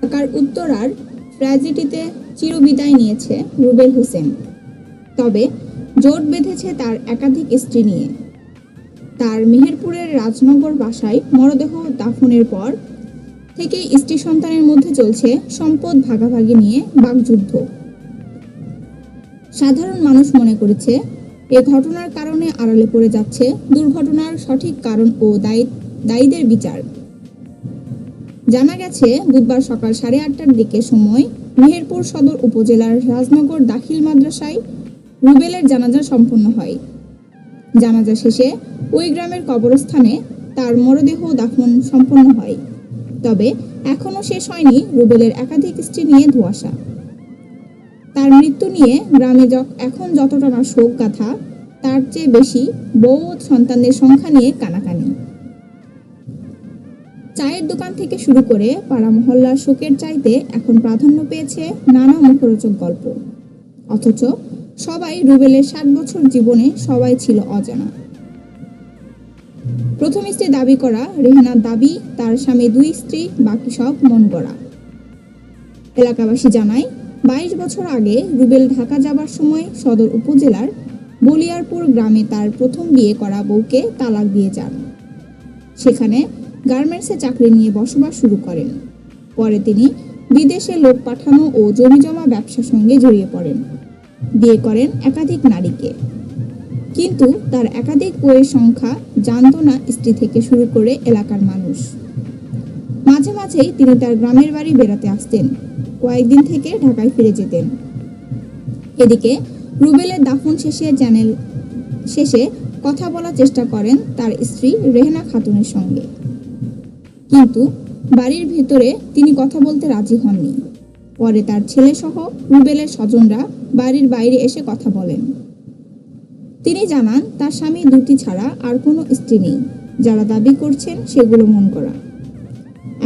ঢাকার উত্তরার ট্র্যাজেডিতে চিরবিদায় নিয়েছে রুবেল হোসেন। তবে জোট বেঁধেছে তার একাধিক স্ত্রী নিয়ে। তার মেহেরপুরের রাজনগর বাসায় মরদেহ দাফনের পর থেকেই স্ত্রী সন্তানের মধ্যে চলছে সম্পদ ভাগাভাগি নিয়ে বাকযুদ্ধ। সাধারণ মানুষ মনে করেছে, এ ঘটনার কারণে আড়ালে পড়ে যাচ্ছে দুর্ঘটনার সঠিক কারণ ও দায়ী দায়ীদের বিচার। জানা গেছে, বুধবার সকাল সাড়ে আটটার দিকে সময় মেহেরপুর সদর উপজেলার রাজনগর দাখিল মাদ্রাসায় রুবেলের জানাজা সম্পন্ন হয়। জানাজা শেষে ওই গ্রামের কবরস্থানে তার মরদেহ দাফন সম্পন্ন হয়। তবে এখনও শেষ হয়নি রুবেলের একাধিক স্ত্রী নিয়ে ধোঁয়াশা। তার মৃত্যু নিয়ে গ্রামে য- এখন যতটা না শোক গাথা তার চেয়ে বেশি বউ সন্তানদের সংখ্যা নিয়ে কানাকানি। চায়ের দোকান থেকে শুরু করে পাড়া মহল্লার শোকের চাইতে এখন প্রাধান্য পেয়েছে নানা মুখরোচক গল্প। অথচ সবাই রুবেলের ষাট বছর জীবনে সবাই ছিল অজানা। প্রথম স্ত্রী দাবি করা, রেহানার দাবি, তার স্বামী, দুই স্ত্রী, বাকি সব মন গড়া। এলাকাবাসী জানায়, বাইশ বছর আগে রুবেল ঢাকা যাবার সময় সদর উপজেলার বলিয়ারপুর গ্রামে তার প্রথম বিয়ে করা বউকে তালাক দিয়ে যান। সেখানে গার্মেন্টসে চাকরি নিয়ে বসবাস শুরু করেন। পরে তিনি বিদেশে লোক পাঠানো ও জমিজমা ব্যবসার সঙ্গে জড়িয়ে পড়েন। বিয়ে করেন একাধিক নারীকে। কিন্তু তার একাধিক বইয়ের সংখ্যা জানত না স্ত্রী থেকে শুরু করে এলাকার মানুষ। মাঝে মাঝেই তিনি তার গ্রামের বাড়ি বেড়াতে আসতেন। কয়েকদিন থেকে ঢাকায় ফিরে যেতেন। এদিকে রুবেলের দাফন শেষে চ্যানেল শেষে কথা বলার চেষ্টা করেন তার স্ত্রী রেহেনা খাতুনের সঙ্গে। কিন্তু বাড়ির ভেতরে তিনি কথা বলতে রাজি হননি। পরে তার ছেলে সহ রুবেলের স্বজনরা বাড়ির বাইরে এসে কথা বলেন। তিনি জানান, তার স্বামী দুটি ছাড়া আর কোনো স্ত্রী নেই। যারা দাবি করছেন, সেগুলো মন করা।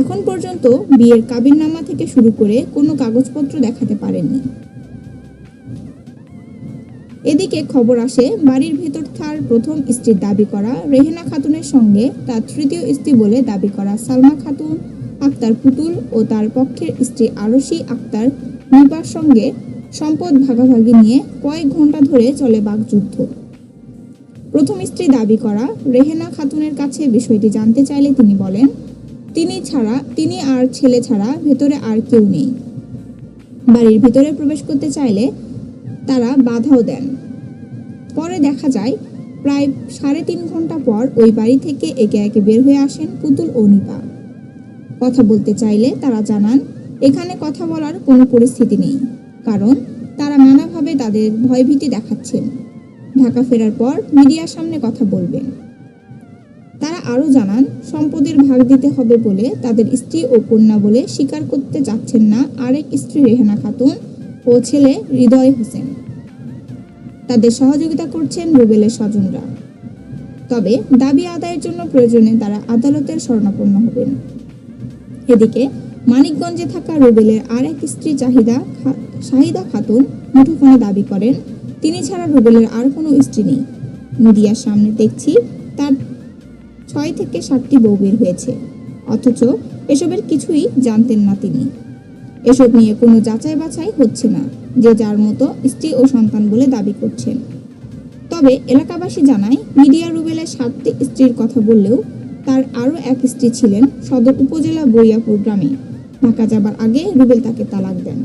এখন পর্যন্ত বিয়ের কাবিননামা থেকে শুরু করে কোনো কাগজপত্র দেখাতে পারেননি। এদিকে খবর আসে, বাড়ির ভেতর তার প্রথম স্ত্রীর দাবি করা, রেহেনা খাতুনের সঙ্গে তার তৃতীয় স্ত্রী বলে দাবি করা সালমা খাতুন, আক্তার পুতুল ও তার পক্ষের স্ত্রী আরশি আক্তার নিপার সঙ্গে সম্পদ ভাগাভাগি নিয়ে কয়েক ঘণ্টা ধরে চলে বাকযুদ্ধ প্রথম স্ত্রী দাবি করা, রেহেনা খাতুনের কাছে বিষয়টি জানতে চাইলে তিনি বলেন, তিনি ছাড়া, তিনি আর ছেলে ছাড়া ভেতরে আর কেউ নেই। বাড়ির ভিতরে প্রবেশ করতে চাইলে তারা বাধাও দেন। পরে দেখা যায়, প্রায় সাড়ে তিন ঘণ্টা পর ওই বাড়ি থেকে একে একে বের হয়ে আসেন পুতুল ও নিপা। কথা বলতে চাইলে তারা জানান, এখানে কথা বলার কোনো পরিস্থিতি নেই, কারণ তারা নানাভাবে তাদের ভয়ভীতি দেখাচ্ছেন। ঢাকা ফেরার পর মিডিয়ার সামনে কথা বলবেন। তারা আরও জানান, সম্পদের ভাগ দিতে হবে বলে তাদের স্ত্রী ও কন্যা বলে স্বীকার করতে চাচ্ছেন না আরেক স্ত্রী রেহানা খাতুন। ও ছেলে হৃদয় হোসেন। তাদের সহযোগিতা করছেন রুবেলের স্বজনরা। তবে দাবি আদায়ের জন্য প্রয়োজনে তারা আদালতের শরণাপন্ন হবেন। এদিকে মানিকগঞ্জে থাকা রুবেলের আর এক স্ত্রী চাহিদা শাহিদা খাতুন মুঠোফোনে দাবি করেন, তিনি ছাড়া রুবেলের আর কোনো স্ত্রী নেই। মিডিয়ার সামনে দেখছি তার ছয় থেকে সাতটি বউ বের হয়েছে। অথচ এসবের কিছুই জানতেন না তিনি। এসব নিয়ে কোনো যাচাই বাছাই হচ্ছে না, যে যার মতো স্ত্রী ও সন্তান বলে দাবি করছেন। তবে এলাকাবাসী জানায়, মিডিয়া রুবেলের সাতটি স্ত্রীর কথা বললেও তার আরও এক স্ত্রী ছিলেন সদর উপজেলা বরিয়াপুর গ্রামে। ঢাকা যাবার আগে রুবেল তাকে তালাক দেন।